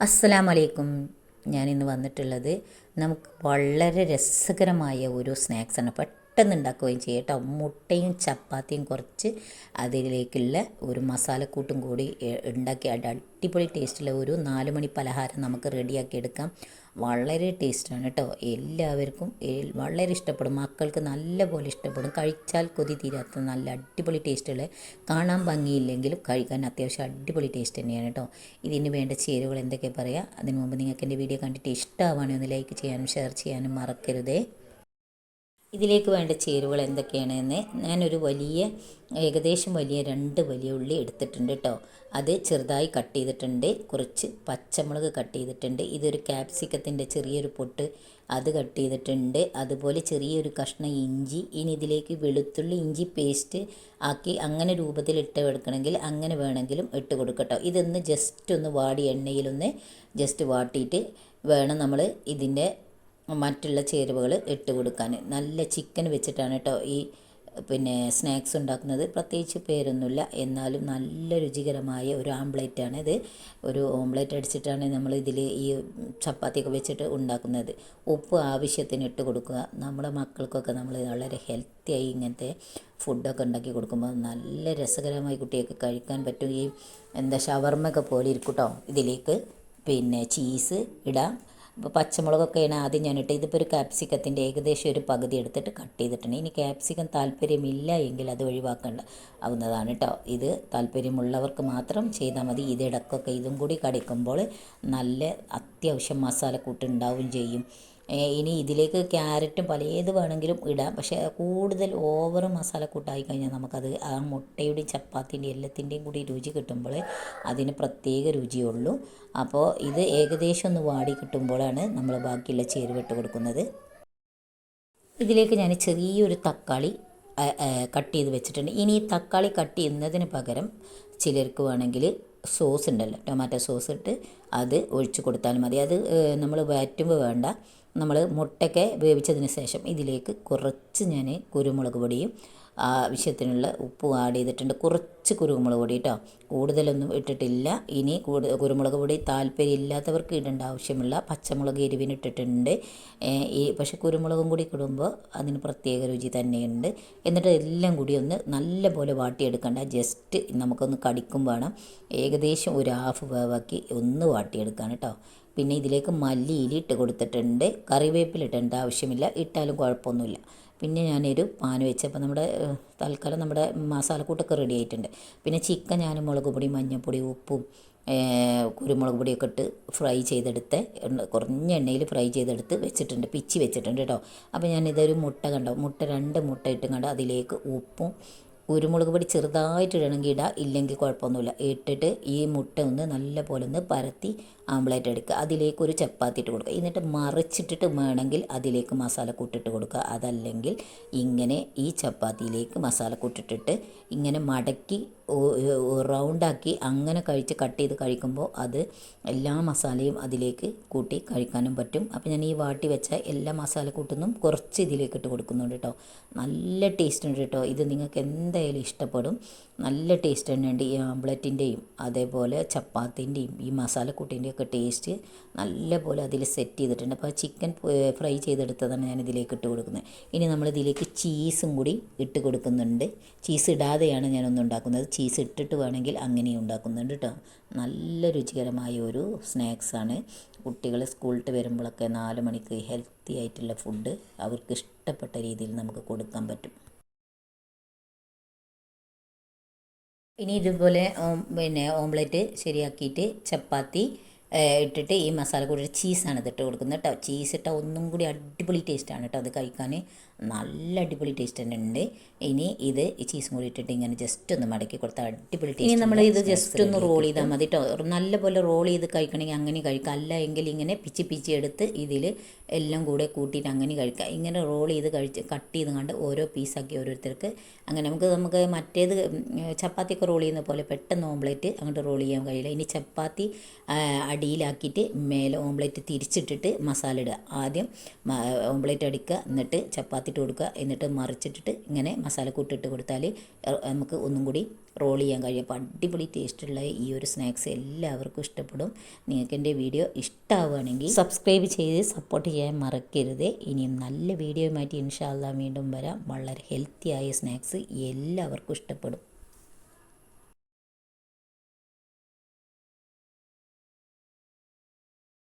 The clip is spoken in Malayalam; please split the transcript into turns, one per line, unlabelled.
അസ്സലാം വലൈക്കും ഞാനിന്ന് വന്നിട്ടുള്ളത് നമുക്ക് വളരെ രസകരമായ ഒരു സ്നാക്സാണ് പെട്ടെന്ന് ഉണ്ടാക്കുകയും ചെയ്യാം കേട്ടോ. മുട്ടയും ചപ്പാത്തിയും കുറച്ച് അതിലേക്കുള്ള ഒരു മസാലക്കൂട്ടും കൂടി ഉണ്ടാക്കി അടിപൊളി ടേസ്റ്റുള്ള ഒരു നാല് മണി പലഹാരം നമുക്ക് റെഡിയാക്കി എടുക്കാം. വളരെ ടേസ്റ്റാണ് കേട്ടോ. എല്ലാവർക്കും വളരെ ഇഷ്ടപ്പെടും. മക്കൾക്ക് നല്ല പോലെ ഇഷ്ടപ്പെടും. കഴിച്ചാൽ കൊതി തീരാത്ത നല്ല അടിപൊളി ടേസ്റ്റുള്ള കാണാൻ ഭംഗിയില്ലെങ്കിലും കഴിക്കാൻ അത്യാവശ്യം അടിപൊളി ടേസ്റ്റ് തന്നെയാണ് കേട്ടോ. ഇതിന് വേണ്ട ചേരുവകൾ എന്തൊക്കെ പറയാം? അതിനു മുമ്പ് നിങ്ങൾക്ക് എന്റെ വീഡിയോ കണ്ടിട്ട് ഇഷ്ടമാവുകയാണെങ്കിൽ ഒന്ന് ലൈക്ക് ചെയ്യാനും ഷെയർ ചെയ്യാനും മറക്കരുതേ. ഇതിലേക്ക് വേണ്ട ചേരുവകൾ എന്തൊക്കെയാണ് എന്ന് ഞാനൊരു വലിയ ഏകദേശം വലിയ രണ്ട് വലിയ ഉള്ളി എടുത്തിട്ടുണ്ട് കേട്ടോ. അത് ചെറുതായി കട്ട് ചെയ്തിട്ടുണ്ട്. കുറച്ച് പച്ചമുളക് കട്ട് ചെയ്തിട്ടുണ്ട്. ഇതൊരു ക്യാപ്സിക്കത്തിന്റെ ചെറിയൊരു പൊട്ട് അത് കട്ട് ചെയ്തിട്ടുണ്ട്. അതുപോലെ ചെറിയൊരു കഷ്ണം ഇഞ്ചി. ഇനി ഇതിലേക്ക് വെളുത്തുള്ളി ഇഞ്ചി പേസ്റ്റ് ആക്കി അങ്ങനെ രൂപത്തിൽ ഇട്ട് എടുക്കണമെങ്കിൽ അങ്ങനെ വേണമെങ്കിലും ഇട്ട് കൊടുക്കട്ടോ ഇതൊന്ന് ജസ്റ്റ് ഒന്ന് വാടി എണ്ണയിലൊന്ന് ജസ്റ്റ് വാട്ടിയിട്ട് വേണം നമ്മൾ ഇതിന്റെ മറ്റുള്ള ചേരുവകൾ ഇട്ട് കൊടുക്കാൻ. നല്ല ചിക്കൻ വെച്ചിട്ടാണ് കേട്ടോ ഈ പിന്നെ സ്നാക്സ് ഉണ്ടാക്കുന്നത്. പ്രത്യേകിച്ച് പേരൊന്നുമില്ല. എന്നാലും നല്ല രുചികരമായ ഒരു ആംപ്ലേറ്റാണ് ഇത്. ഒരു ഓംപ്ലേറ്റ് അടിച്ചിട്ടാണ് നമ്മൾ ഇതിൽ ഈ ചപ്പാത്തിയൊക്കെ വെച്ചിട്ട് ഉണ്ടാക്കുന്നത്. ഉപ്പ് ആവശ്യത്തിന് ഇട്ട് കൊടുക്കുക. നമ്മുടെ മക്കൾക്കൊക്കെ നമ്മൾ വളരെ ഹെൽത്തിയായി ഇങ്ങനത്തെ ഫുഡൊക്കെ ഉണ്ടാക്കി കൊടുക്കുമ്പോൾ നല്ല രസകരമായി കുട്ടികൾക്ക് കഴിക്കാൻ പറ്റും. ഈ എന്താ ഷവർമ്മയൊക്കെ പോലെ ഇരിക്കും കേട്ടോ ഇതിലേക്ക്. പിന്നെ ചീസ് ഇടാം. ഇപ്പോൾ പച്ചമുളകൊക്കെയാണ് ആദ്യം ഞാനിട്ട് ഇതിപ്പോൾ ഒരു ക്യാപ്സിക്കത്തിന്റെ ഏകദേശം ഒരു പകുതി എടുത്തിട്ട് കട്ട് ചെയ്തിട്ടുണ്ട്. ഇനി ക്യാപ്സിക്കം താല്പര്യമില്ല എങ്കിൽ അത് ഒഴിവാക്കേണ്ട. ആവുന്നതാണ് കേട്ടോ ഇത് താല്പര്യമുള്ളവർക്ക് മാത്രം ചെയ്താൽ മതി. ഇതിടക്കൊക്കെ ഇതും കൂടി കടിക്കുമ്പോൾ നല്ല അത്യാവശ്യം മസാലക്കൂട്ട് ഉണ്ടാവും ചെയ്യും. ഇനി ഇതിലേക്ക് ക്യാരറ്റും പലത് വേണമെങ്കിലും ഇടാം. പക്ഷേ കൂടുതൽ ഓവർ മസാല മസാലക്കൂട്ടായി കഴിഞ്ഞാൽ നമുക്കത് ആ മുട്ടയുടെയും ചപ്പാത്തിന്റെയും എല്ലാത്തിന്റെയും കൂടി രുചി കിട്ടുമ്പോൾ അതിന് പ്രത്യേക രുചിയുള്ളൂ. അപ്പോൾ ഇത് ഏകദേശം ഒന്ന് വാടി കിട്ടുമ്പോഴാണ് നമ്മൾ ബാക്കിയുള്ള ചേരുവിട്ട് കൊടുക്കുന്നത്. ഇതിലേക്ക് ഞാൻ ചെറിയൊരു തക്കാളി കട്ട് ചെയ്ത് വെച്ചിട്ടുണ്ട്. ഇനി ഈ തക്കാളി കട്ട് ചെയ്യുന്നതിന് പകരം ചിലർക്ക് വേണമെങ്കിൽ സോസ് ഉണ്ടല്ലോ ടൊമാറ്റോ സോസ് ഇട്ട് അത് ഒഴിച്ച് കൊടുത്താൽ മതി. അത് നമ്മൾ വഴറ്റുമ്പോൾ വേണ്ട. നമ്മൾ മുട്ടയൊക്കെ വേവിച്ചതിന് ശേഷം ഇതിലേക്ക് കുറച്ച് ഞാൻ കുരുമുളക് പൊടിയും ആവശ്യത്തിനുള്ള ഉപ്പും ആഡ് ചെയ്തിട്ടുണ്ട്. കുറച്ച് കുരുമുളക് പൊടി കേട്ടോ കൂടുതലൊന്നും ഇട്ടിട്ടില്ല. ഇനി കൂടുതൽ കുരുമുളക് പൊടി താല്പര്യം ഇല്ലാത്തവർക്ക് ഇടേണ്ട ആവശ്യമുള്ള പച്ചമുളക് എരിവിന് ഇട്ടിട്ടുണ്ട്. ഈ പക്ഷേ കുരുമുളകും കൂടി ഇടുമ്പോൾ അതിന് പ്രത്യേക രുചി തന്നെയുണ്ട്. എന്നിട്ട് എല്ലാം കൂടി ഒന്ന് നല്ല പോലെ വാട്ടിയെടുക്കണ്ട. ജസ്റ്റ് നമുക്കൊന്ന് കടിക്കും വേണം. ഏകദേശം ഒരു ഹാഫ് വേവാക്കി ഒന്ന് വാട്ടിയെടുക്കാൻ കേട്ടോ പിന്നെ ഇതിലേക്ക് മല്ലിയില ഇട്ട് കൊടുത്തിട്ടുണ്ട്. കറിവേപ്പില ഇടേണ്ട ആവശ്യമില്ല. ഇട്ടാലും കുഴപ്പമൊന്നുമില്ല. പിന്നെ ഞാനൊരു പാൻ വെച്ചപ്പോൾ നമ്മുടെ തൽക്കാലം നമ്മുടെ മസാലക്കൂട്ടൊക്കെ റെഡി ആയിട്ടുണ്ട്. പിന്നെ ചിക്കൻ ഞാൻ മുളക് പൊടി മഞ്ഞൾപ്പൊടി ഉപ്പും കുരുമുളക് പൊടിയൊക്കെ ഇട്ട് ഫ്രൈ ചെയ്തെടുത്ത് കുറഞ്ഞ എണ്ണയിൽ ഫ്രൈ ചെയ്തെടുത്ത് വെച്ചിട്ടുണ്ട് പിച്ചി വെച്ചിട്ടുണ്ട് കേട്ടോ. അപ്പോൾ ഞാനിതൊരു മുട്ട കണ്ടോ? മുട്ട രണ്ട് മുട്ട ഇട്ടും കണ്ട് അതിലേക്ക് ഉപ്പും കുരുമുളക് പൊടി ചെറുതായിട്ട് ഇടണമെങ്കിൽ ഇടുക ഇല്ലെങ്കിൽ കുഴപ്പമൊന്നുമില്ല. ഇട്ടിട്ട് ഈ മുട്ട ഒന്ന് നല്ല പോലെ ഒന്ന് പരത്തി ആംപ്ലേറ്റ് എടുക്കുക. അതിലേക്ക് ഒരു ചപ്പാത്തി ഇട്ട് കൊടുക്കുക. എന്നിട്ട് മറിച്ചിട്ടിട്ട് വേണമെങ്കിൽ അതിലേക്ക് മസാല കൂട്ടിട്ട് കൊടുക്കുക. അതല്ലെങ്കിൽ ഇങ്ങനെ ഈ ചപ്പാത്തിയിലേക്ക് മസാല കൂട്ടിട്ടിട്ട് ഇങ്ങനെ മടക്കി റൗണ്ടാക്കി അങ്ങനെ കഴിച്ച് കട്ട് ചെയ്ത് കഴിക്കുമ്പോൾ അത് എല്ലാ മസാലയും അതിലേക്ക് കൂട്ടി കഴിക്കാനും പറ്റും. അപ്പോൾ ഞാൻ ഈ വാട്ടി വെച്ച എല്ലാ മസാല കൂട്ടുന്നും കുറച്ച് ഇതിലേക്ക് ഇട്ട് കൊടുക്കുന്നുണ്ട് കേട്ടോ. നല്ല ടേസ്റ്റ് ഉണ്ട് കേട്ടോ. ഇത് നിങ്ങൾക്ക് എന്തായാലും ഇഷ്ടപ്പെടും. നല്ല ടേസ്റ്റ് തന്നെയുണ്ട് ഈ ആംപ്ലറ്റിന്റെയും അതേപോലെ ചപ്പാത്തിന്റെയും ഈ മസാലക്കൂട്ടിന്റെയും ഒക്കെ ടേസ്റ്റ് നല്ലപോലെ അതിൽ സെറ്റ് ചെയ്തിട്ടുണ്ട്. അപ്പോൾ ചിക്കൻ ഫ്രൈ ചെയ്തെടുത്തതാണ് ഞാൻ ഇതിലേക്ക് ഇട്ട് കൊടുക്കുന്നത്. ഇനി നമ്മൾ ഇതിലേക്ക് ചീസും കൂടി ഇട്ട് കൊടുക്കുന്നുണ്ട്. ചീസ് ഇടാതെയാണ് ഞാനൊന്നും ഉണ്ടാക്കുന്നത്. ചീസ് ഇട്ടിട്ട് വേണമെങ്കിൽ അങ്ങനെയും ഉണ്ടാക്കുന്നുണ്ട് കേട്ടോ നല്ല രുചികരമായ ഒരു സ്നാക്സാണ് കുട്ടികൾ സ്കൂളിട്ട് വരുമ്പോഴൊക്കെ നാല് മണിക്ക് ഹെൽത്തി ആയിട്ടുള്ള ഫുഡ് അവർക്ക് ഇഷ്ടപ്പെട്ട രീതിയിൽ നമുക്ക് കൊടുക്കാൻ പറ്റും. ഇനി ഇതുപോലെ പിന്നെ ഓംലെറ്റ് ശരിയാക്കിയിട്ട് ചപ്പാത്തി ഇട്ടിട്ട് ഈ മസാല കൂടി ചീസാണ് ഇതിട്ട് കൊടുക്കുന്നത് കേട്ടോ. ചീസ് ഇട്ടാൽ ഒന്നും കൂടി അടിപൊളി ടേസ്റ്റാണ് കേട്ടോ അത് കഴിക്കാൻ. നല്ല അടിപൊളി ടേസ്റ്റ് തന്നെ ഉണ്ട്. ഇനി ഇത് ഈ ചീസും കൂടി ഇട്ടിട്ട് ഇങ്ങനെ ജസ്റ്റ് ഒന്ന് മടക്കി കൊടുത്താൽ അടിപൊളി ടേസ്റ്റ് ഇനി നമ്മൾ ഇത് ജസ്റ്റ് ഒന്ന് റോൾ ചെയ്താൽ മതി കേട്ടോ നല്ലപോലെ റോൾ ചെയ്ത് കഴിക്കണമെങ്കിൽ അങ്ങനെ കഴിക്കാം. അല്ല എങ്കിൽ ഇങ്ങനെ പിച്ചി പിച്ചി എടുത്ത് ഇതിൽ എല്ലാം കൂടെ കൂട്ടിയിട്ട് അങ്ങനെ കഴിക്കാം. ഇങ്ങനെ റോൾ ചെയ്ത് കഴിച്ച് കട്ട് ചെയ്ത് കണ്ട് ഓരോ പീസാക്കി ഓരോരുത്തർക്ക് അങ്ങനെ നമുക്ക് നമുക്ക് മറ്റേത് ചപ്പാത്തി ചപ്പാത്തിയൊക്കെ റോൾ ചെയ്യുന്ന പോലെ പെട്ടെന്ന് ഓംപ്ലേറ്റ് അങ്ങോട്ട് റോൾ ചെയ്യാൻ കഴിയില്ല. ഇനി ചപ്പാത്തി അടിയിലാക്കിയിട്ട് മേലെ ഓംപ്ലേറ്റ് തിരിച്ചിട്ടിട്ട് മസാല ഇടുക. ആദ്യം ഓംപ്ലേറ്റ് അടിക്കുക. എന്നിട്ട് ചപ്പാത്തി ഇട്ട് കൊടുക്കുക. എന്നിട്ട് മറിച്ചിട്ടിട്ട് ഇങ്ങനെ മസാലക്കൂട്ട് ഇട്ട് കൊടുത്താൽ നമുക്ക് ഒന്നും കൂടി റോൾ ചെയ്യാൻ കഴിയും. അപ്പോൾ അടിപൊളി ടേസ്റ്റുള്ള ഈ ഒരു സ്നാക്സ് എല്ലാവർക്കും ഇഷ്ടപ്പെടും. നിങ്ങൾക്ക് എന്റെ വീഡിയോ ഇഷ്ടമാവുകയാണെങ്കിൽ സബ്സ്ക്രൈബ് ചെയ്ത് സപ്പോർട്ട് ചെയ്യാൻ മറക്കരുത്. ഇനിയും നല്ല വീഡിയോയുമായിട്ട് ഇൻഷാല്ല വീണ്ടും വരാം. വളരെ ഹെൽത്തിയായ സ്നാക്സ് എല്ലാവർക്കും ഇഷ്ടപ്പെടും.